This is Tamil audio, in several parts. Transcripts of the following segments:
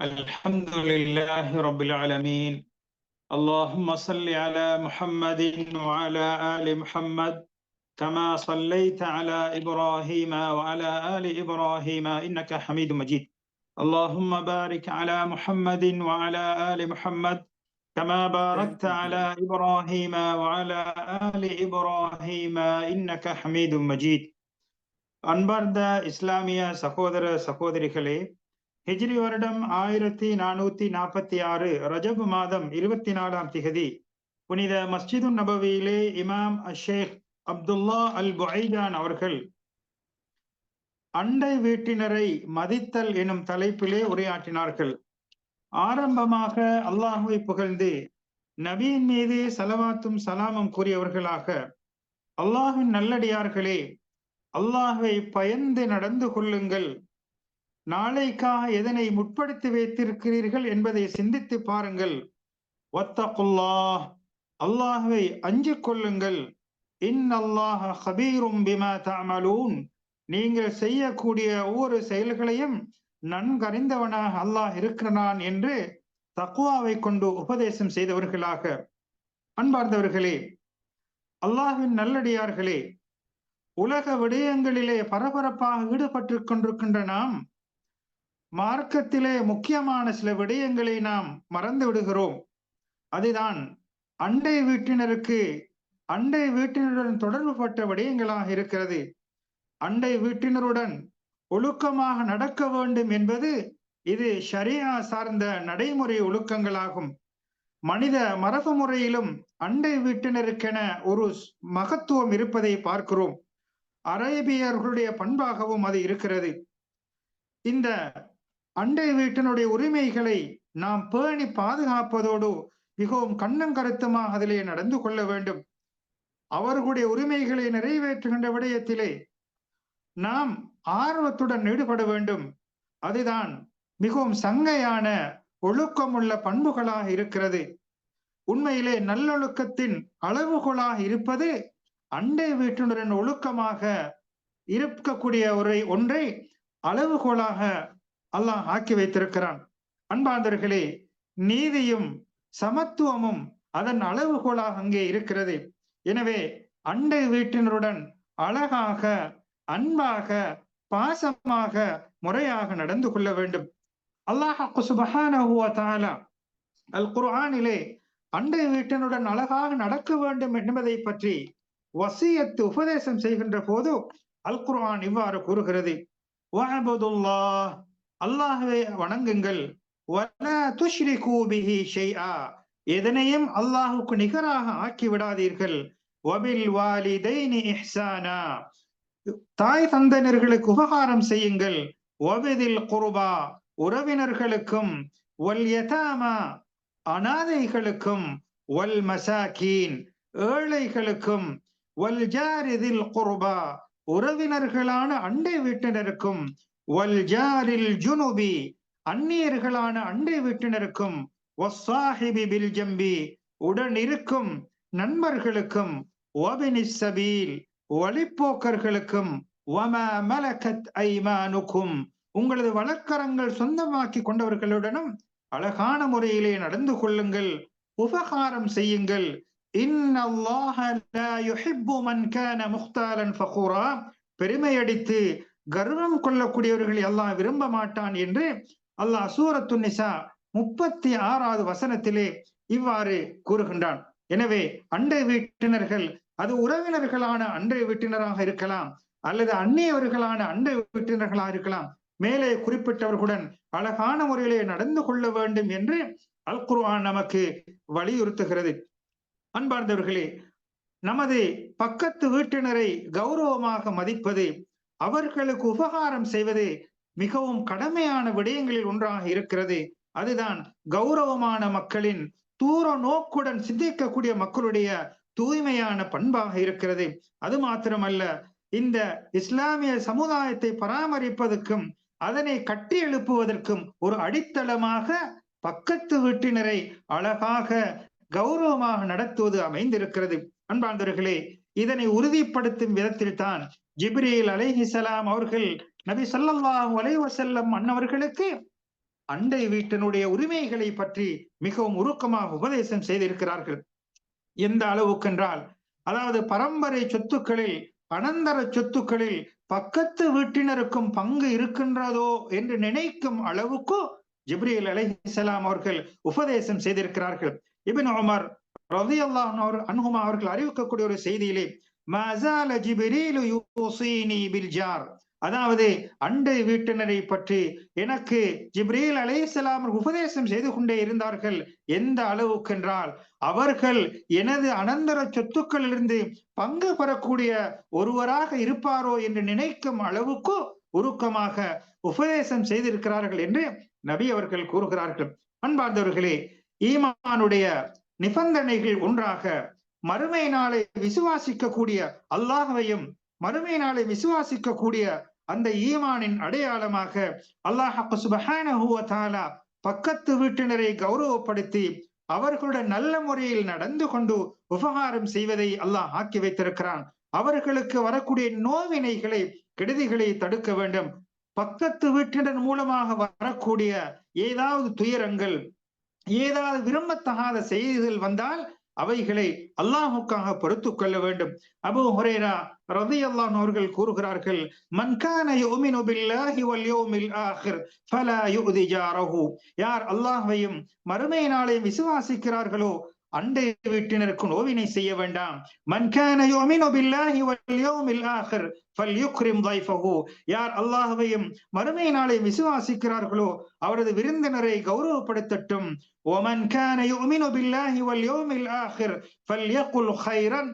الحمد لله رب العالمين اللهم صل على محمد وعلى آل محمد كما صليت على إبراهيم وعلى آل إبراهيم إنك حميد مجيد اللهم بارك على محمد وعلى آل محمد كما باركت على إبراهيم وعلى آل إبراهيم إنك حميد مجيد அன்பார்ந்த இஸ்லாமிய சகோதர சகோதரிகளே ஹிஜ்ரி வருடம் ஆயிரத்தி நானூத்தி நாற்பத்தி ஆறு ரஜபு மாதம் இருபத்தி நாலாம் திகதி. புனித மஸ்ஜிது நபவியிலே இமாம் அஷேக் அப்துல்லா அல் குஹைஜான் அவர்கள் அண்டை வீட்டினரை மதித்தல் எனும் தலைப்பிலே உரையாற்றினார்கள். ஆரம்பமாக அல்லாஹுவை புகழ்ந்து நபியின் மீது சலவாத்தும் சலாமும் கூறியவர்களாக அல்லாஹின் நல்லடியார்களே அல்லாஹை பயந்து நடந்து கொள்ளுங்கள். நாளைக்காக எதனை முற்படுத்தி வைத்திருக்கிறீர்கள் என்பதை சிந்தித்து பாருங்கள். ஒத்தகுல்லா அல்லாஹுவை அஞ்சு கொள்ளுங்கள். இன் அல்லாஹ ஹபீரும் பிமா தாமலூன் நீங்கள் செய்யக்கூடிய ஒவ்வொரு செயல்களையும் நன்கறிந்தவனாக அல்லாஹ் இருக்கிறான் என்று தக்குவாவை கொண்டு உபதேசம் செய்தவர்களாக. அன்பார்ந்தவர்களே அல்லாஹின் நல்லடியார்களே உலக விடயங்களிலே பரபரப்பாக ஈடுபட்டு கொண்டிருக்கின்ற நாம் மார்க்கத்திலே முக்கியமான சில விடயங்களை நாம் மறந்து விடுகிறோம். அதுதான் அண்டை வீட்டினருக்கு அண்டை வீட்டினருடன் தொடர்புபட்ட விடயங்களாக இருக்கிறது. அண்டை வீட்டினருடன் ஒழுக்கமாக நடக்க வேண்டும் என்பது இது ஷரியா சார்ந்த நடைமுறை ஒழுக்கங்களாகும். மனித மரபு முறையிலும் அண்டை வீட்டினருக்கென ஒரு மகத்துவம் இருப்பதை பார்க்கிறோம். அரேபியர்களுடைய பண்பாகவும் அது இருக்கிறது. இந்த அண்டை வீட்டினுடைய உரிமைகளை நாம் பேணி பாதுகாப்பதோடு மிகவும் கண்ணங்கருத்துமாக அதிலே நடந்து கொள்ள வேண்டும். அவர்களுடைய உரிமைகளை நிறைவேற்றுகின்ற விடயத்திலே நாம் ஆர்வத்துடன் ஈடுபட வேண்டும். அதுதான் மிகவும் சங்கையான ஒழுக்கமுள்ள பண்புகளாக இருக்கிறது. உண்மையிலே நல்லொழுக்கத்தின் அளவுகோலாக இருப்பது அண்டை வீட்டினரின் ஒழுக்கமாக இருக்கக்கூடிய ஒரு ஒன்றை அளவுகோலாக அல்லாஹ் ஆக்கி வைத்திருக்கிறான். அன்பாந்தர்களே நீதியும் சமத்துவமும் அதன் அளவுகோலாக அங்கே இருக்கிறது. எனவே அண்டை வீட்டினருடன் அழகாக அன்பாக பாசமாக முறையாக நடந்து கொள்ள வேண்டும். அல்லாஹ் அல் குர்ஆனிலே அண்டை வீட்டினுடன் அழகாக நடக்க வேண்டும் என்பதை பற்றி வசியத்து உபதேசம் செய்கின்ற போது அல் குர்ஆன் இவ்வாறு கூறுகிறது. அல்லாஹுவை வணங்குங்கள். எதனையும் அல்லாஹுக்கு நிகராக ஆக்கி விடாதீர்கள் தாய் தந்தனர்களுக்கு உபகாரம் செய்யுங்கள். ஒபிதில் குருபா. உறவினர்களுக்கும் ஒல் யதாமா. அனாதைகளுக்கும் ஒல் மசாக்கீன் ஏழைகளுக்கும் ஒல் ஜாரிதில் குருபா. உறவினர்களான அண்டை வீட்டினருக்கும் வல்ஜாரில் ஜுனுபி அந்நியர்களான அண்டை வீட்டினருக்கும் வசாஹிபி பில் ஜம்பி உடன் இருக்கும் நண்பர்களுக்கும் சபீல் வழிப்போக்கர்களுக்கும் வம மலகத் ஐமானுக்கும் உங்களது வழக்கரங்கள் சொந்தமாக்கி கொண்டவர்களுடனும் அழகான முறையிலே நடந்து கொள்ளுங்கள் உபகாரம் செய்யுங்கள். பெருமையடித்து கர்வம் கொள்ளக்கூடியவர்களை அல்லாஹ் விரும்ப மாட்டான் என்று அல்லாஹ் சூரத்து நிசா முப்பத்தி ஆறாவது வசனத்திலே இவ்வாறு கூறுகின்றான். எனவே அண்டை வீட்டினர்கள் அது உறவினர்களான அண்டை வீட்டினராக இருக்கலாம் அல்லது அந்நியவர்களான அண்டை வீட்டினர்களாக இருக்கலாம் மேலே குறிப்பிட்டவர்களுடன் அழகான முறையிலே நடந்து கொள்ள வேண்டும் என்று அல் குர்ஆன் நமக்கு வலியுறுத்துகிறது. அன்பார்ந்தவர்களே நமது பக்கத்து வீட்டினரை கௌரவமாக மதிப்பது அவர்களுக்கு உபகாரம் செய்வது மிகவும் கடமையான விடயங்களில் ஒன்றாக இருக்கிறது. அதுதான் கௌரவமான மக்களின் தூர நோக்குடன் சிந்திக்கக்கூடிய மக்களுடைய தூய்மையான பண்பாக இருக்கிறது. அது மாத்திரமல்ல இந்த இஸ்லாமிய சமுதாயத்தை பராமரிப்பதற்கும் அதனை கட்டி எழுப்புவதற்கும் ஒரு அடித்தளமாக பக்கத்து வீட்டினரை அழகாக கௌரவமாக நடத்துவது அமைந்திருக்கிறது. அன்பாந்தர்களே இதனை உறுதிப்படுத்தும் விதத்தில் தான் ஜிப்ரீல் அலைஹிசலாம் அவர்கள் நபி ஸல்லல்லாஹு அலைவசல்லம் வஸல்லம் அன்னவர்களுக்கு அண்டை வீட்டினுடைய உரிமைகளை பற்றி மிகவும் உருக்கமாக உபதேசம் செய்திருக்கிறார்கள். எந்த அளவுக்கென்றால் அதாவது பரம்பரை சொத்துக்களில் அனந்தர சொத்துக்களில் பக்கத்து வீட்டினருக்கும் பங்கு இருக்கின்றதோ என்று நினைக்கும் அளவுக்கு ஜிப்ரீல் அலைஹிசலாம் அவர்கள் உபதேசம் செய்திருக்கிறார்கள். இபின் உமர் ரலியல்லாஹு அவர் அன்ஹுமா அவர்கள் அறிவிக்கக்கூடிய ஒரு செய்தியிலே மசால ஜிபிரீலு யூசீனி பில்ஜார் அதாவது அண்டை வீட்டினரை பற்றி எனக்கு ஜிப்ரீல் அலைஹிஸ்ஸலாம் உபதேசம் செய்து கொண்டே இருந்தார்கள். எந்த அளவுக்கு என்றால் அவர்கள் எனது அனந்தர சொத்துக்களிலிருந்து பங்கு பெறக்கூடிய ஒருவராக இருப்பாரோ என்று நினைக்கும் அளவுக்கு உருக்கமாக உபதேசம் செய்திருக்கிறார்கள் என்று நபி அவர்கள் கூறுகிறார்கள். அன்பார்ந்தவர்களே ஈமானுடைய நிபந்தனைகள் ஒன்றாக மறுமை நாளை விசுவாசிக்கக்கூடிய அல்லாஹையும் மறுமை நாளை விசுவாசிக்கக்கூடிய அந்த ஈமானின் அடையாளமாக அல்லாஹ் சுபஹானா பக்கத்து வீட்டினரை கௌரவப்படுத்தி அவர்களுடன் நல்ல முறையில் நடந்து கொண்டு உபகாரம் செய்வதை அல்லாஹ் ஆக்கி வைத்திருக்கிறான். அவர்களுக்கு வரக்கூடிய நோவினைகளை கெடுதிகளை தடுக்க வேண்டும். பக்கத்து வீட்டினர் மூலமாக வரக்கூடிய ஏதாவது துயரங்கள் ஏதாவது விரும்பத்தகாத செய்திகள் வந்தால் அவைகளை அல்லாஹுக்காக பொறுத்து கொள்ள வேண்டும். அபு ஹுரேரா ரதி அல்லாஹ் அவர்கள் கூறுகிறார்கள் மன்கான யோமினு பில்லாஹி வல் யௌமில் ஆஹிர் ஃபலா யுதி ஜாரஹு. யார் அல்லாஹ்வையும் மறுமை நாளை விசுவாசிக்கிறார்களோ அண்டை வீட்டினருக்கு நோவினை செய்ய வேண்டாம். மன்கான யோமினோ பில்லாஹி யார் அல்லாஹ்வையும் மறுமை நாளை விசுவாசிக்கிறார்களோ அவரது விருந்தினரை கௌரவப்படுத்தட்டும். ஒமன் கான யுமினு பில்லாஹி வல் யோமில் ஆஹிர் ஃபல்யகுல் ஹைரன்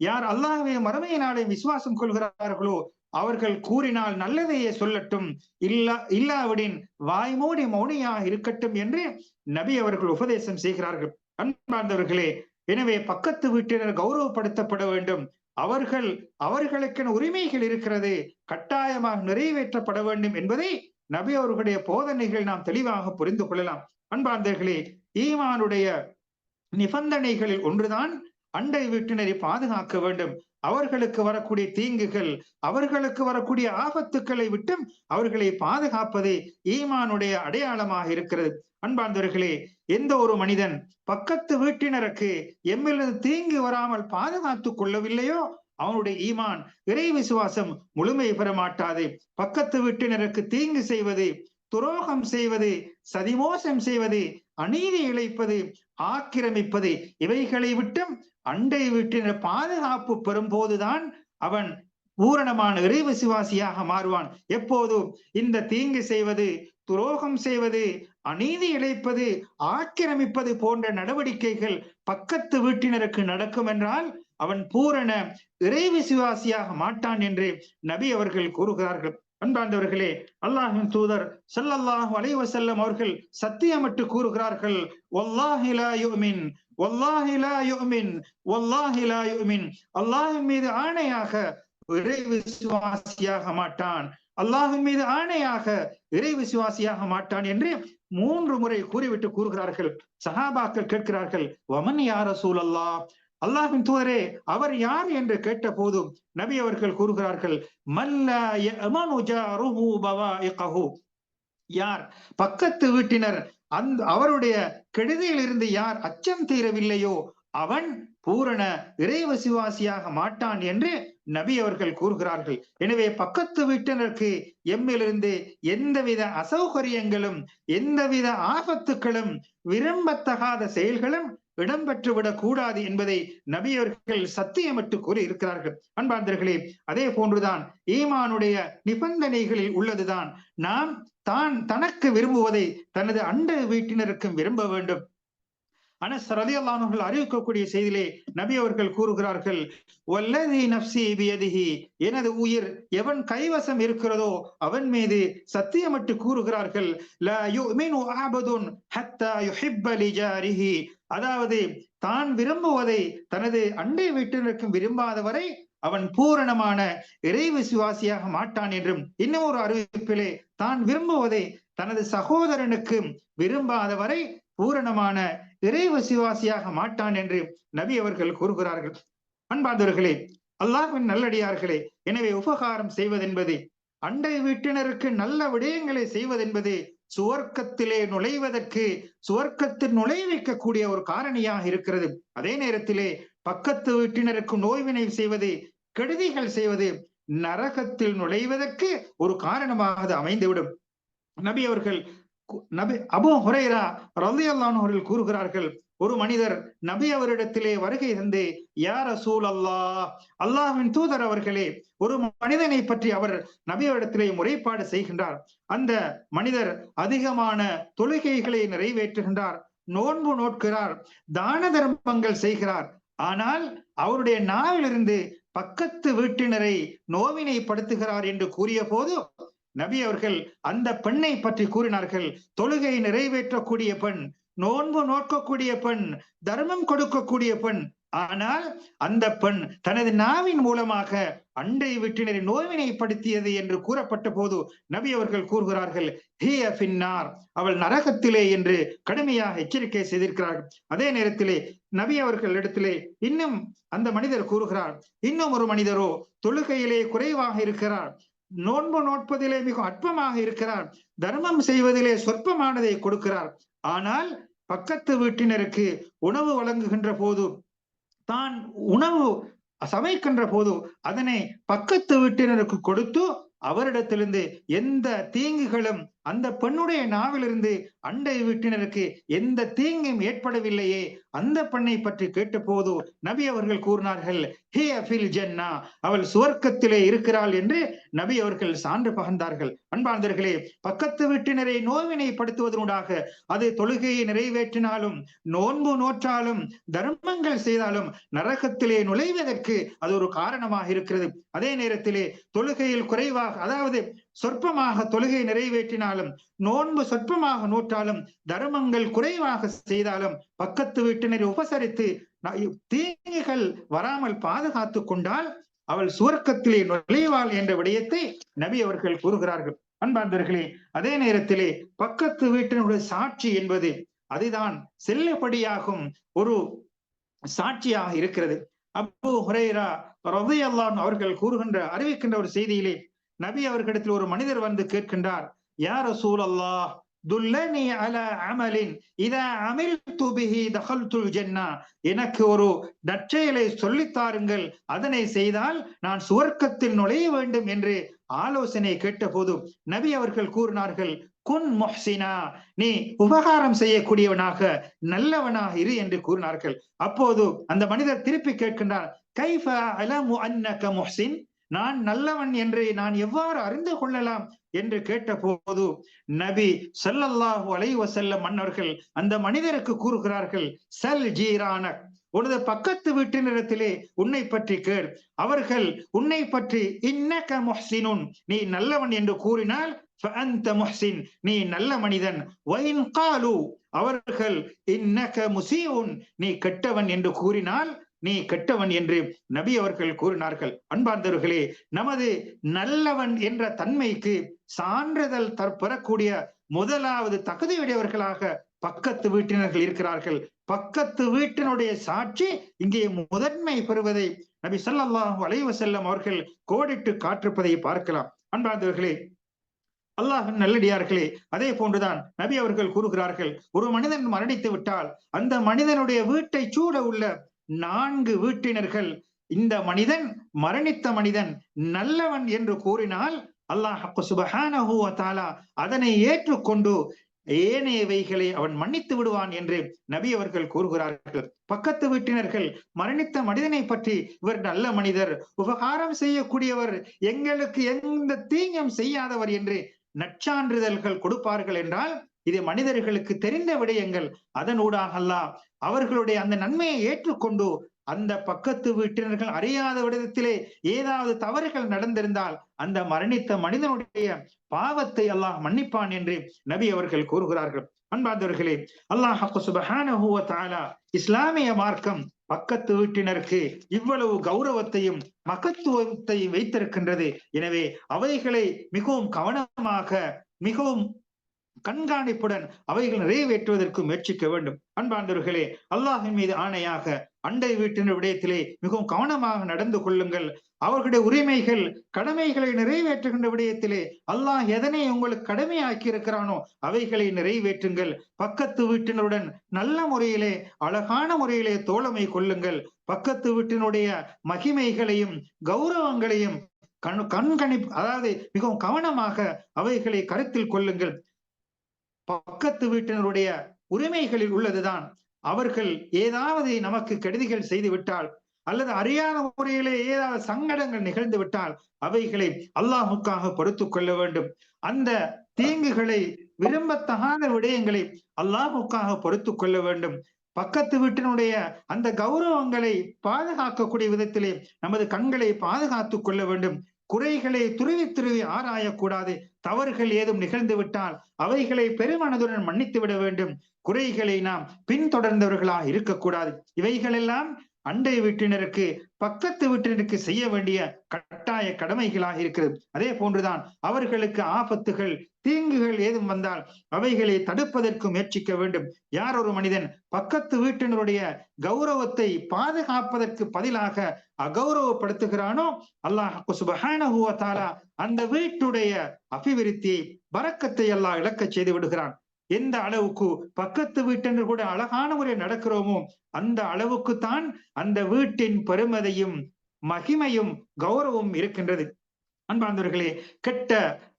யார் அல்லாஹ்வை மறுமை நாளை விசுவாசம் கொள்கிறார்களோ அவர்கள் கூறினால் நல்லதையே சொல்லட்டும். இல்லா இல்லாவிடின் வாய்மூடி மௌனியாக இருக்கட்டும் என்று நபி அவர்கள் உபதேசம் செய்கிறார்கள். அன்பார்ந்தவர்களே எனவே பக்கத்து வீட்டினர் கௌரவப்படுத்தப்பட வேண்டும். அவர்கள் அவர்களுக்கென உரிமைகள் இருக்கிறது. கட்டாயமாக நிறைவேற்றப்பட வேண்டும் என்பதை நபி அவர்களுடைய போதனைகள் நாம் தெளிவாக புரிந்து கொள்ளலாம். அன்பார்ந்தர்களே ஈமானுடைய நிபந்தனைகளில் ஒன்றுதான் அண்டை வீட்டினரை பாதுகாக்க வேண்டும். அவர்களுக்கு வரக்கூடிய தீங்குகள் அவர்களுக்கு வரக்கூடிய ஆபத்துக்களை விட்டும் அவர்களை பாதுகாப்பது ஈமானுடைய அடையாளமாக இருக்கிறது. அன்பார்ந்தவர்களே எந்த ஒரு மனிதன் பக்கத்து வீட்டினருக்கு எம்மிலிருந்து தீங்கு வராமல் பாதுகாத்துக் கொள்ளவில்லையோ அவனுடைய ஈமான் இறை விசுவாசம் முழுமை பெற மாட்டாது. பக்கத்து வீட்டினருக்கு தீங்கு செய்வது துரோகம் செய்வது சதிமோசம் செய்வது அநீதி இழைப்பது ஆக்கிரமிப்பது இவைகளை விட்டும் அண்டை வீட்டினர் பாதுகாப்பு பெறும் போதுதான் அவன் பூரணமான இறை விசுவாசியாக மாறுவான். எப்போதும் இந்த தீங்கு செய்வது துரோகம் செய்வது அநீதி இழைப்பது ஆக்கிரமிப்பது போன்ற நடவடிக்கைகள் பக்கத்து வீட்டினருக்கு நடக்கும் என்றால் அவன் பூரண இறை விசுவாசியாக மாட்டான் என்று நபி அவர்கள் கூறுகிறார்கள். அன்பாண்டவர்களே அல்லாஹின் தூதர் செல்லல்லாஹு அலைவ செல்லம் அவர்கள் சத்தியமிட்டு கூறுகிறார்கள் வல்லாஹி யுமின் வல்லாஹி யுமின் வல்லாஹி யுமின் அல்லாஹ்வின் மீது ஆணையாக இறை விசுவாசியாக மாட்டான். அல்லாஹின் மீது ஆணையாக இறை விசுவாசியாக மாட்டான் என்று மூன்று முறை கூறிவிட்டு கூறுகிறார்கள். சஹாபாக்கள் கேட்கிறார்கள் வமன் யார சூழல்லா அல்லாஹின் தூதரே அவர் யார் என்று கேட்ட போதும் நபி அவர்கள் கூறுகிறார்கள் மல்ல யார்? பக்கத்து வீட்டினர் அந்த அவருடைய கெடுதியில் இருந்து யார் அச்சம் தீரவில்லையோ அவன் பூரண இறைவசிவாசியாக மாட்டான் என்று நபி அவர்கள் கூறுகிறார்கள். எனவே பக்கத்து வீட்டினருக்கு எம்மிலிருந்து எந்தவித அசௌகரியங்களும் எந்தவித ஆபத்துக்களும் விரும்பத்தகாத செயல்களும் இடம்பெற்றுவிடக் கூடாது என்பதை நபி அவர்கள் சத்தியமிட்டு கூறி இருக்கிறார்கள் அன்பார்ந்தர்களே அதே போன்றுதான் ஈமானுடைய நிபந்தனைகளில் உள்ளதுதான். நாம் தான் தனக்கு விரும்புவதை தனது அண்ட வீட்டினருக்கும் விரும்ப வேண்டும். அனஸ் ரலியல்லாஹு அறிவிக்கக்கூடிய செய்தியிலே நபி அவர்கள் கூறுகிறார்கள் வல்லதி நப்சி எனது உயிர் எவன் கைவசம் இருக்கிறதோ அவன் மீது சத்தியமிட்டு கூறுகிறார்கள் லா யுமினு அபதுன் ஹத்தா யுஹிப்ப லிஜாரிஹி. அதாவது தான் விரும்புவதை தனது அண்டை வீட்டினருக்கும் விரும்பாதவரை அவன் பூரணமான இறை விசுவாசியாக மாட்டான் என்றும் இன்னும் ஒரு அறிவிப்பிலே தான் விரும்புவதை தனது சகோதரனுக்கும் விரும்பாதவரை பூரணமான இறை விசுவாசியாக மாட்டான் என்று நபி அவர்கள் கூறுகிறார்கள். அன்பார்ந்தவர்களே அல்லாஹின் நல்லடியார்களே எனவே உபகாரம் செய்வதென்பது அண்டை வீட்டினருக்கு நல்ல விடயங்களை செய்வதென்பது சுவர்க்கத்திலே நுழைவதற்கு சுவர்க்கத்தில் நுழைவிக்கக்கூடிய ஒரு காரணியாக இருக்கிறது. அதே நேரத்திலே பக்கத்து வீட்டினருக்கு நோய்வினை செய்வது கெடுதிகள் செய்வது நரகத்தில் நுழைவதற்கு ஒரு காரணமாக அது அமைந்துவிடும். நபி அவர்கள் நபி அபு ஹுரேரா ரலியல்லாஹு அவர்கள் கூறுகிறார்கள் ஒரு மனிதர் நபி அவரிடத்திலே வருகை தந்து யார் அசூல் அல்லாஹ் அல்லாஹின் தூதர் அவர்களே ஒரு மனிதனை பற்றி அவர் நபி அவரிடத்திலே முறைப்பாடு செய்கின்றார். அந்த மனிதர் அதிகமான தொழுகைகளை நிறைவேற்றுகின்றார் நோன்பு நோட்கிறார் தான தர்மங்கள் செய்கிறார். ஆனால் அவருடைய நாவிலிருந்து பக்கத்து வீட்டினரை நோவினை படுத்துகிறார் என்று கூறிய போது நபி அவர்கள் அந்த பெண்ணை பற்றி கூறினார்கள் தொழுகை நிறைவேற்றக்கூடிய பெண் நோன்பு நோக்கக்கூடிய பெண் தர்மம் கொடுக்கக்கூடிய பெண் ஆனால் அந்த பெண் தனது நாவின் மூலமாக அண்டை வீட்டினரை நோய்வினைப்படுத்தியது என்று கூறப்பட்ட போது நபி அவர்கள் கூறுகிறார்கள் "ஹிய ஃபின்னார்." அவள் நரகத்திலே என்று கடுமையாக எச்சரிக்கை செய்திருக்கிறார்கள் அதே நேரத்திலே நபி அவர்கள் இடத்திலே இன்னும் அந்த மனிதர் கூறுகிறார் இன்னும் ஒரு மனிதரோ தொழுகையிலே குறைவாக இருக்கிறார் நோன்பு நோட்பதிலே மிக அற்பமாக இருக்கிறார். தர்மம் செய்வதிலே சொற்பமானதை கொடுக்கிறார். ஆனால் பக்கத்து வீட்டினருக்கு உணவு வழங்குகின்ற போது தான் உணவு சமைக்கின்ற போது அதனை பக்கத்து வீட்டினருக்கு கொடுத்து அவரிடத்திலிருந்து எந்த தீங்குகளும் அந்த பெண்ணுடைய நாவிலிருந்து அண்டை வீட்டினருக்கு எந்த தீங்கும் ஏற்படவில்லையே. அந்த பெண்ணை பற்றி கேட்டபோது நபி அவர்கள் கூறினார்கள் ஹே ஃபில் ஜன்னா அவள் சுவர்க்கத்திலே இருக்கிறாள் என்று நபி அவர்கள் சான்று பகர்ந்தார்கள். அன்பார்ந்தர்களே பக்கத்து வீட்டினரை நோவினைப்படுத்துவதனூடாக அது தொழுகையை நிறைவேற்றினாலும் நோன்பு நோற்றாலும் தர்மங்கள் செய்தாலும் நரகத்திலே நுழைவதற்கு அது ஒரு காரணமாக இருக்கிறது. அதே நேரத்திலே தொழுகையில் குறைவாக அதாவது சொற்பமாக தொழுகை நிறைவேற்றினாலும் நோன்பு சொற்பமாக நோற்றாலும் தர்மங்கள் குறைவாக செய்தாலும் பக்கத்து வீட்டினரை உபசரித்து தீங்குகள் வராமல் பாதுகாத்துக் கொண்டால் அவள் சுவர்க்கத்திலே நுழைவாள் என்ற விடயத்தை நபி அவர்கள் கூறுகிறார்கள். அன்பார்ந்தர்களே அதே நேரத்திலே பக்கத்து வீட்டினுடைய சாட்சி என்பது அதுதான் செல்லப்படியாகும் ஒரு சாட்சியாக இருக்கிறது. அபு ஹுரேரா அவர்கள் கூறுகின்ற அறிவிக்கின்ற ஒரு செய்தியிலே நபி அவர்களிடத்தில் ஒரு மனிதர் வந்து கேட்கின்றார் யார் ரசூல் அல்லாஹ் துல்லனி அல அமலின் இதா துபிஹி தகல் துல் ஜென்னா. எனக்கு ஒரு நற்செயலை சொல்லித் தாருங்கள் அதனை செய்தால் நான் சுவர்க்கத்தில் நுழைய வேண்டும் என்று ஆலோசனை கேட்டபோது நபி அவர்கள் கூறினார்கள் குன் முஹ்சினா நீ உபகாரம் செய்யக்கூடியவனாக நல்லவனாக இரு என்று கூறினார்கள். அப்போது அந்த மனிதர் திருப்பி கேட்கின்றார் கைஃப அலமு அன்னக முஹ்சின்? நான் நல்லவன் என்று நான் எவ்வாறு அறிந்து கொள்ளலாம்? என்று கேட்ட போது நபி சல்லல்லாஹு அலை செல்ல மன்னர்கள் அந்த மனிதருக்கு கூறுகிறார்கள் சல் ஜீரானக் உனது பக்கத்து வீட்டினரிடத்திலே உன்னை பற்றி கேள். அவர்கள் உன்னை பற்றி இன்னக முஹ்சினுன் நீ நல்லவன் என்று கூறினால் முஹ்சின் நீ நல்ல மனிதன். காலு அவர்கள் இன்னக முசீவுன் நீ கெட்டவன் என்று கூறினால் நீ கெட்டவன் என்று நபி அவர்கள் கூறினார்கள். அன்பார்ந்தவர்களே நமது நல்லவன் என்ற தன்மைக்கு சான்றிதழ் தர பெறக்கூடிய முதலாவது தகுதியுடையவர்களாக பக்கத்து வீட்டினர்கள் இருக்கிறார்கள். பக்கத்து வீட்டினுடைய சாட்சி இங்கே முதன்மை பெறுவதை நபி சல்லாஹூ அலைஹி செல்லம் அவர்கள் கோடிட்டு காற்றிருப்பதை பார்க்கலாம். அன்பார்ந்தவர்களே அல்லாஹின் நல்லடியார்களே அதே போன்றுதான் நபி அவர்கள் கூறுகிறார்கள். ஒரு மனிதன் மரணித்து விட்டால் அந்த மனிதனுடைய வீட்டை சூட உள்ள நான்கு வீட்டினர்கள். இந்த மனிதன் மரணித்த மனிதன் நல்லவன் என்று கூறினால் அல்லாஹ் சுபஹானஹூ தாலா அதனை ஏற்றுக்கொண்டு ஏனையவைகளை அவன் மன்னித்து விடுவான் என்று நபி அவர்கள் கூறுகிறார்கள். பக்கத்து வீட்டினர்கள் மரணித்த மனிதனை பற்றி இவர் நல்ல மனிதர் உபகாரம் செய்யக்கூடியவர் எங்களுக்கு எந்த தீங்கம் செய்யாதவர் என்று நற்சான்றிதழ்கள் கொடுப்பார்கள் என்றால் இது மனிதர்களுக்கு தெரிந்த விடயங்கள் அதனூடாக அல்லாஹ் அவர்களுடைய அந்த நன்மையை ஏற்றுக்கொண்டு அந்த பக்கத்து வீட்டினர்கள் அறியாத விடத்திலே ஏதாவது தவறுகள் நடந்திருந்தால் அந்த மரணித்த மனிதனுடைய பாவத்தை அல்லாஹ் மன்னிப்பான் என்று நபி அவர்கள் கூறுகிறார்கள். அன்பாதவர்களே அல்லாஹ் சுபஹானஹு இஸ்லாமிய மார்க்கம் பக்கத்து வீட்டினருக்கு இவ்வளவு கௌரவத்தையும் மகத்துவத்தையும் வைத்திருக்கின்றது. எனவே அவைகளை மிகவும் கவனமாக மிகவும் கண்காணிப்புடன் அவைகள் நிறைவேற்றுவதற்கு முயற்சிக்க வேண்டும். அன்பாண்டவர்களே அல்லாஹின் மீது ஆணையாக அண்டை வீட்டினர் விடயத்திலே மிகவும் கவனமாக நடந்து கொள்ளுங்கள். அவர்களுடைய உரிமைகள் கடமைகளை நிறைவேற்றுகின்ற விடயத்திலே அல்லாஹ் எதனை உங்களுக்கு கடமையாக்கி இருக்கிறானோ அவைகளை நிறைவேற்றுங்கள். பக்கத்து வீட்டினருடன் நல்ல முறையிலே அழகான முறையிலே தோழமை கொள்ளுங்கள். பக்கத்து வீட்டினுடைய மகிமைகளையும் கௌரவங்களையும் கண் கண்கணிப்பு அதாவது மிகவும் கவனமாக அவைகளை கருத்தில் கொள்ளுங்கள். பக்கத்து வீட்டினருடைய உரிமைகளில் உள்ளதுதான். அவர்கள் ஏதாவது நமக்கு கெடுதிகள் செய்து விட்டால் அல்லது அறியாத முறையிலே ஏதாவது சங்கடங்கள் நிகழ்ந்து விட்டால் அவைகளை அல்லாஹுக்காக பொறுத்து கொள்ள வேண்டும். அந்த தீங்குகளை விரும்பத்தகாத விடயங்களை அல்லாஹுக்காக பொறுத்து கொள்ள வேண்டும். பக்கத்து வீட்டினுடைய அந்த கௌரவங்களை பாதுகாக்கக்கூடிய விதத்திலே நமது கண்களை பாதுகாத்துக் கொள்ள வேண்டும். குறைகளை துருவி துருவி ஆராயக்கூடாது. தவறுகள் ஏதும் நிகழ்ந்து விட்டால் அவைகளை பெருமனதுடன் மன்னித்து விட வேண்டும். குறைகளை நாம் பின்தொடர்ந்தவர்களாக இருக்கக்கூடாது. இவைகளெல்லாம் அண்டை வீட்டினருக்கு பக்கத்து வீட்டினருக்கு செய்ய வேண்டிய கட்டாய கடமைகளாக இருக்கிறது. அதே போன்றுதான் அவர்களுக்கு ஆபத்துகள் தீங்குகள் ஏதும் வந்தால் அவைகளை தடுப்பதற்கு முயற்சிக்க வேண்டும். யார் ஒரு மனிதன் பக்கத்து வீட்டினருடைய கௌரவத்தை பாதுகாப்பதற்கு பதிலாக அகௌரவப்படுத்துகிறானோ? அல்லாஹ் சுபஹானஹுவத்தாலா அந்த வீட்டுடைய அபிவிருத்தியை வரக்கத்தை எல்லாம் இழக்க செய்து விடுகிறான். எந்த அளவுக்கு பக்கத்து வீட்டினர் கூட அழகான முறை நடக்கிறோமோ அந்த அளவுக்கு தான் அந்த வீட்டின் பெருமதையும் மகிமையும் கௌரவம் இருக்கின்றது. அன்பார்ந்தவர்களே கெட்ட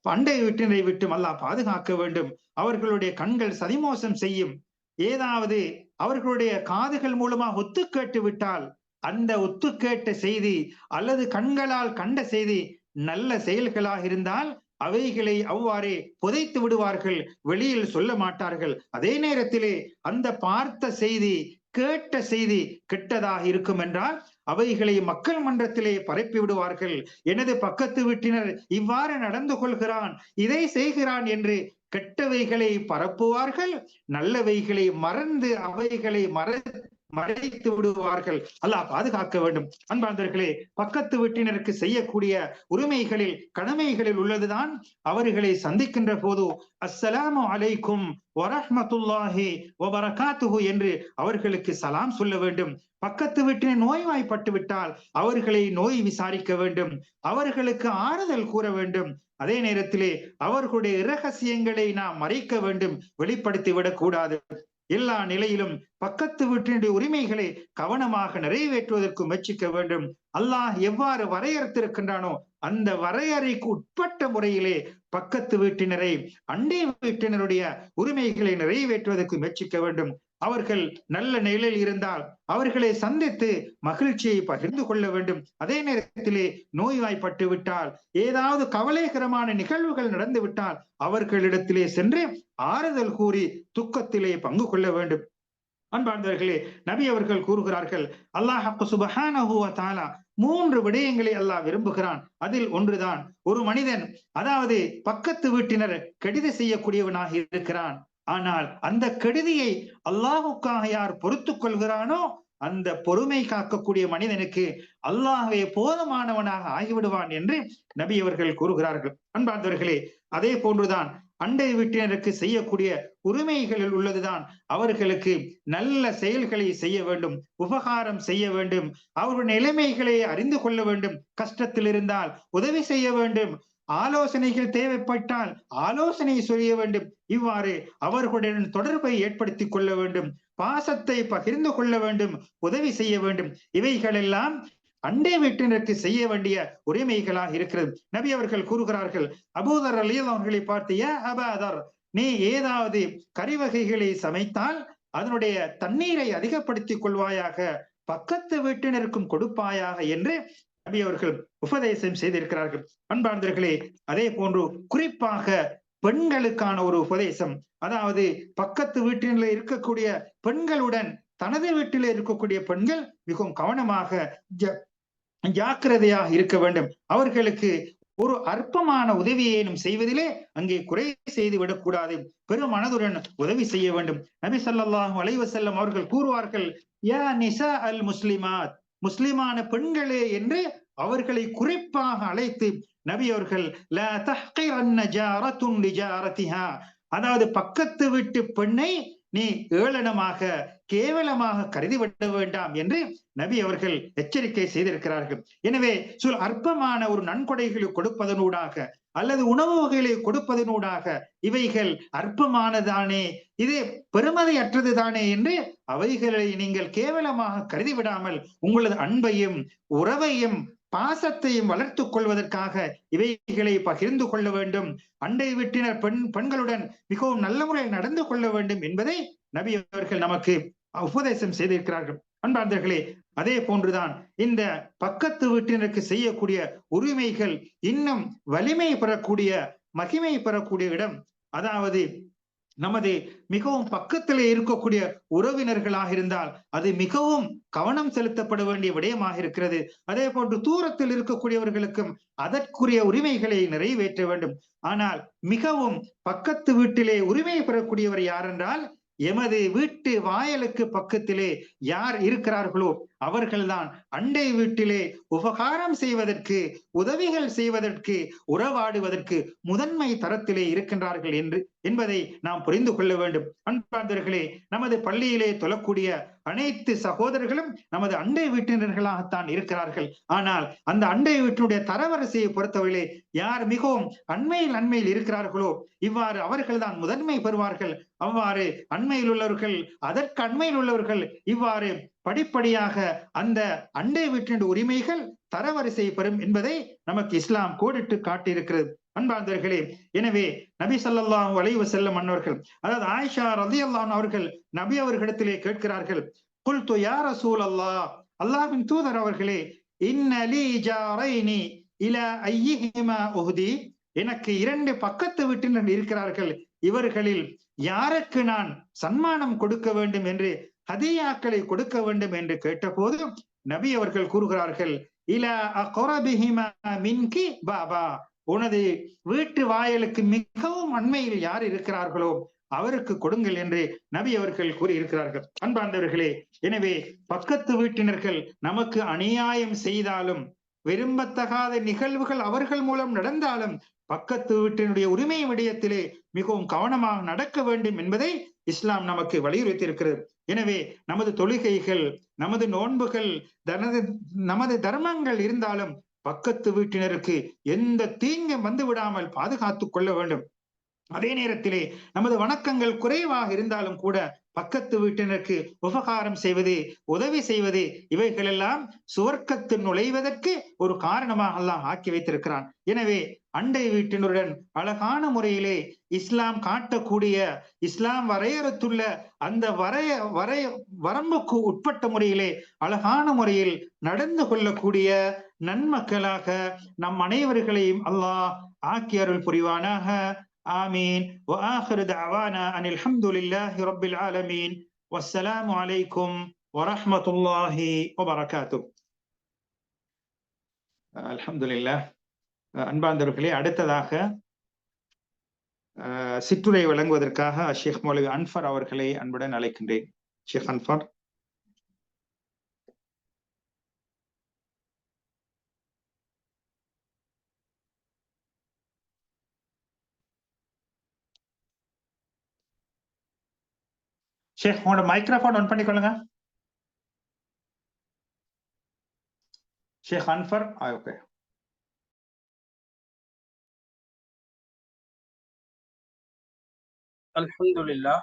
பண்டை வீட்டினரை விட்டு அல்லாஹ் பாதுகாக்க வேண்டும். அவர்களுடைய கண்கள் சதிமோசம் செய்யும். ஏதாவது அவர்களுடைய காதுகள் மூலமா ஒத்து கேட்டு விட்டால் அந்த ஒத்து கேட்ட செய்தி அல்லது கண்களால் கண்ட செய்தி நல்ல செயல்களாக இருந்தால் அவைகளை அவ்வாறே புதைத்து விடுவார்கள் வெளியில் சொல்ல மாட்டார்கள். அதே நேரத்திலே அந்த பார்த்த செய்தி கேட்ட செய்தி கெட்டதாக இருக்கும் என்றால் அவைகளை மக்கள் மன்றத்திலே பரப்பி விடுவார்கள். எனது பக்கத்து வீட்டினர் இவ்வாறு நடந்து கொள்கிறான். இதை செய்கிறான் என்று கெட்டவைகளை பரப்புவார்கள். நல்லவைகளை மறந்து அவைகளை மற மறைத்து விடுவார்கள். அல்லாஹ் பாதுகாக்க வேண்டும். அன்பார்ந்தவர்களே பக்கத்து வீட்டினருக்கு செய்யக்கூடிய உரிமைகளில் கடமைகளில் உள்ளதுதான் அவர்களை சந்திக்கின்ற போது அஸ்ஸலாமு அலைக்கும் வரஹ்மத்துல்லாஹி வபரகாத்துஹு என்று அவர்களுக்கு சலாம் சொல்ல வேண்டும். பக்கத்து வீட்டினர் நோய்வாய்ப்பட்டு விட்டால் அவர்களை நோய் விசாரிக்க வேண்டும். அவர்களுக்கு ஆறுதல் கூற வேண்டும். அதே நேரத்திலே அவர்களுடைய இரகசியங்களை நாம் மறைக்க வேண்டும். வெளிப்படுத்தி விடக்கூடாது எல்லா நிலையிலும் பக்கத்து வீட்டினுடைய உரிமைகளை கவனமாக நிறைவேற்றுவதற்கு முயற்சிக்க வேண்டும். அல்லாஹ் எவ்வாறு வரையறுத்திருக்கின்றானோ அந்த வரையறைக்கு உட்பட்ட முறையிலே பக்கத்து வீட்டினரை அண்டை வீட்டினருடைய உரிமைகளை நிறைவேற்றுவதற்கு முயற்சிக்க வேண்டும். அவர்கள் நல்ல நிலையில் இருந்தால் அவர்களை சந்தித்து மகிழ்ச்சியை பகிர்ந்து கொள்ள வேண்டும். அதே நேரத்திலே நோய்வாய்ப்பட்டு விட்டால் ஏதாவது கவலைகரமான நிகழ்வுகள் நடந்து விட்டால் அவர்களிடத்திலே சென்று ஆறுதல் கூறி துக்கத்திலே பங்கு கொள்ள வேண்டும். அன்பார்ந்தவர்களே நபி அவர்கள் கூறுகிறார்கள் அல்லாஹ் சுபஹானஹுவ தாலா. மூன்று விடயங்களை அல்லாஹ் விரும்புகிறான். அதில் ஒன்றுதான் ஒரு மனிதன் அதாவது பக்கத்து வீட்டினர் கெடுதி செய்யக்கூடியவனாக இருக்கிறான். ஆனால் அந்த கெடுதியை அல்லாஹுக்காக யார் பொறுத்து கொள்கிறானோ அந்த பொறுமை காக்கக்கூடிய மனிதனுக்கு அல்லாஹவே போதமானவனாக ஆகிவிடுவான் என்று நபி அவர்கள் கூறுகிறார்கள். அன்பார்ந்தவர்களே அதே போன்றுதான் அண்டை வீட்டினருக்கு செய்யக்கூடிய உரிமைகளில் உள்ளதுதான். அவர்களுக்கு நல்ல செயல்களை செய்ய வேண்டும் உபகாரம் செய்ய வேண்டும் அவருடைய நிலைமைகளை அறிந்து கொள்ள வேண்டும் கஷ்டத்தில் இருந்தால் உதவி செய்ய வேண்டும் ஆலோசனைகள் தேவைப்பட்டால் ஆலோசனை சொல்ல வேண்டும். இவ்வாறு அவர்களுடன் தொடர்பை ஏற்படுத்திக் கொள்ள வேண்டும். பாசத்தை பகிர்ந்து கொள்ள வேண்டும். உதவி செய்ய வேண்டும். இவைகளெல்லாம் அண்டை வீட்டினருக்கு செய்ய வேண்டிய உரிமைகளாக இருக்கிறது. நபி அவர்கள் கூறுகிறார்கள் அபூதர் அலியல் அவர்களை பார்த்து ஏ அபாதர் நீ ஏதாவது கறி வகைகளை சமைத்தால் அதனுடைய தண்ணீரை அதிகப்படுத்திக் கொள்வாயாக பக்கத்து வீட்டினருக்கும் கொடுப்பாயாக என்று நபி அவர்கள் உபதேசம் செய்திருக்கிறார்கள். அன்பார்ந்தர்களே அதே போன்று குறிப்பாக பெண்களுக்கான ஒரு உபதேசம் அதாவது பக்கத்து வீட்டில இருக்கக்கூடிய பெண்களுடன் தனது வீட்டில இருக்கக்கூடிய பெண்கள் மிகவும் கவனமாக ஜாக்கிரதையாக இருக்க வேண்டும். அவர்களுக்கு ஒரு அற்பமான உதவியேனும் செய்வதிலே அங்கே குறை செய்து விடக்கூடாது. பெரும் மனதுடன் உதவி செய்ய வேண்டும். நபி சொல்லாஹு அலைவசல்லம் அவர்கள் கூறுவார்கள் யா நிசா அல் முஸ்லிமாத். முஸ்லிமான பெண்களே என்று அவர்களை குறிப்பாக அழைத்து நபி அவர்கள் அதாவது பக்கத்து வீட்டு பெண்ணை நீ ஏளனமாக கேவலமாக கருதிவிட வேண்டாம் என்று நபி அவர்கள் எச்சரிக்கை செய்திருக்கிறார்கள். எனவே சொல் அற்பமான ஒரு நன்கொடைகளை கொடுப்பதனூடாக அல்லது உணவு வகைகளை கொடுப்பதனூடாக இவைகள் அற்பமானதானே? இது பெருமதையற்றது தானே என்று அவைகளை நீங்கள் கேவலமாக கருதிவிடாமல் உங்களது அன்பையும் உறவையும் பாசத்தையும் வளர்த்து கொள்வதற்காக இவைகளை பகிர்ந்து கொள்ள வேண்டும். அண்டை வீட்டினர் பெண் பெண்களுடன் மிகவும் நல்ல முறையில் நடந்து கொள்ள வேண்டும் என்பதை நபி அவர்கள் நமக்கு உபதேசம் செய்திருக்கிறார்கள். அன்பார்ந்தர்களே அதே போன்றுதான் இந்த பக்கத்து வீட்டினருக்கு செய்யக்கூடிய உரிமைகள் இன்னும் வலிமை பெறக்கூடிய மகிமை பெறக்கூடிய இடம். அதாவது நமது மிகவும் பக்கத்திலே இருக்கக்கூடிய உறவினர்களாக இருந்தால் அது மிகவும் கவனம் செலுத்தப்பட வேண்டிய விடயமாக இருக்கிறது. அதே போன்று தூரத்தில் இருக்கக்கூடியவர்களுக்கும் அதற்குரிய உரிமைகளை நிறைவேற்ற வேண்டும். ஆனால் மிகவும் பக்கத்து வீட்டிலே உரிமை பெறக்கூடியவர் யாரென்றால் எமது வீட்டு வாயலுக்கு பக்கத்திலே யார் இருக்கிறார்களோ அவர்கள்தான் அண்டை வீட்டிலே உபகாரம் செய்வதற்கு உதவிகள் செய்வதற்கு உறவாடுவதற்கு முதன்மை தரத்திலே இருக்கின்றார்கள் என்று என்பதை நாம் புரிந்து கொள்ள வேண்டும். அன்பார்ந்தர்களே நமது பள்ளியிலே தொழக்கூடிய அனைத்து சகோதரர்களும் நமது அண்டை வீட்டினர்களாகத்தான் இருக்கிறார்கள். ஆனால் அந்த அண்டை வீட்டினுடைய தரவரிசையை பொறுத்தவரையிலே யார் மிகவும் அண்மையில் அண்மையில் இருக்கிறார்களோ இவ்வாறு அவர்கள்தான் முதன்மை பெறுவார்கள். அவ்வாறு அண்மையில் உள்ளவர்கள் அதற்கு அண்மையில் உள்ளவர்கள் இவ்வாறு படிப்படியாக அந்த அண்டை வீட்டினுடைய உரிமைகள் தரவரிசை பெறும் என்பதை நமக்கு இஸ்லாம் கோடிட்டு காட்டியிருக்கிறது. அன்பார்ந்தர்களே எனவே நபி ஸல்லல்லாஹு வளைவு செல்லும் அன்னவர்கள் அதாவது ஆயிஷா ரலியல்லாஹு அவர்கள் நபி அவர்களிடத்திலே கேட்கிறார்கள் குல்து யா ரசூல் அல்லா அல்லாஹின் தூதர் அவர்களே இன்னலி ஜாரைனி இலா ஐயிஹிமா எனக்கு இரண்டு பக்கத்து வீட்டினர் இருக்கிறார்கள் இவர்களில் யாருக்கு நான் சன்மானம் கொடுக்க வேண்டும் என்று ஹதியாக்களை கொடுக்க வேண்டும் என்று கேட்டபோது நபி அவர்கள் கூறுகிறார்கள் இல அகொரபிஹிமா மின்கி பாபா உனது வீட்டு வாயலுக்கு மிகவும் அண்மையில் யார் இருக்கிறார்களோ அவருக்கு கொடுங்கள் என்று நபி அவர்கள் கூறியிருக்கிறார்கள். அன்பார்ந்தவர்களே எனவே பக்கத்து வீட்டினர்கள் நமக்கு அநியாயம் செய்தாலும் விரும்பத்தகாத நிகழ்வுகள் அவர்கள் மூலம் நடந்தாலும் பக்கத்து வீட்டினுடைய உரிமை விடயத்திலே மிகவும் கவனமாக நடக்க வேண்டும் என்பதை இஸ்லாம் நமக்கு வலியுறுத்தியிருக்கிறது. எனவே நமது தொழுகைகள் நமது நோன்புகள் தனது நமது தர்மங்கள் இருந்தாலும் பக்கத்து வீட்டினருக்கு எந்த தீங்கும் வந்து விடாமல் பாதுகாத்துக் கொள்ள வேண்டும். அதே நேரத்திலே நமது வணக்கங்கள் குறைவாக இருந்தாலும் கூட பக்கத்து வீட்டினருக்கு உபகாரம் செய்வது உதவி செய்வது இவைகளெல்லாம் சுவர்க்கத்தில் நுழைவதற்கு ஒரு காரணமாக எல்லாம் ஆக்கி வைத்திருக்கிறான். எனவே அண்டை வீட்டினருடன் அழகான முறையிலே இஸ்லாம் காட்டக்கூடிய இஸ்லாம் வரையறுத்துள்ள அந்த வரைய வரைய வரம்புக்கு உட்பட்ட முறையிலே அழகான முறையில் நடந்து கொள்ளக்கூடிய நன்மக்களாக நம் அனைவர்களையும் அல்லாஹ் ஆக்கி அருள் புரிவானாக. ஆமீன். அனில் அஹமதுல்லாஹி ரபில் ஆலமீன். வசலாம் அலைக்கும் வரஹமத்துல்லாஹி வபரகாத்து அல்ஹம்துல்லா அன்பாந்தவர்களே அடுத்ததாக சிற்றுரை வழங்குவதற்காக ஷேக் மௌலவி அன்ஃபர் அவர்களை அன்புடன் அழைக்கின்றேன். ஷேக் அன்ஃபர். ஷேக் உங்களோட மைக்ரோஃபோன் ஆன் பண்ணிக்கொள்ளுங்க ஷேக் அன்ஃபர் ஓகே الحمد لله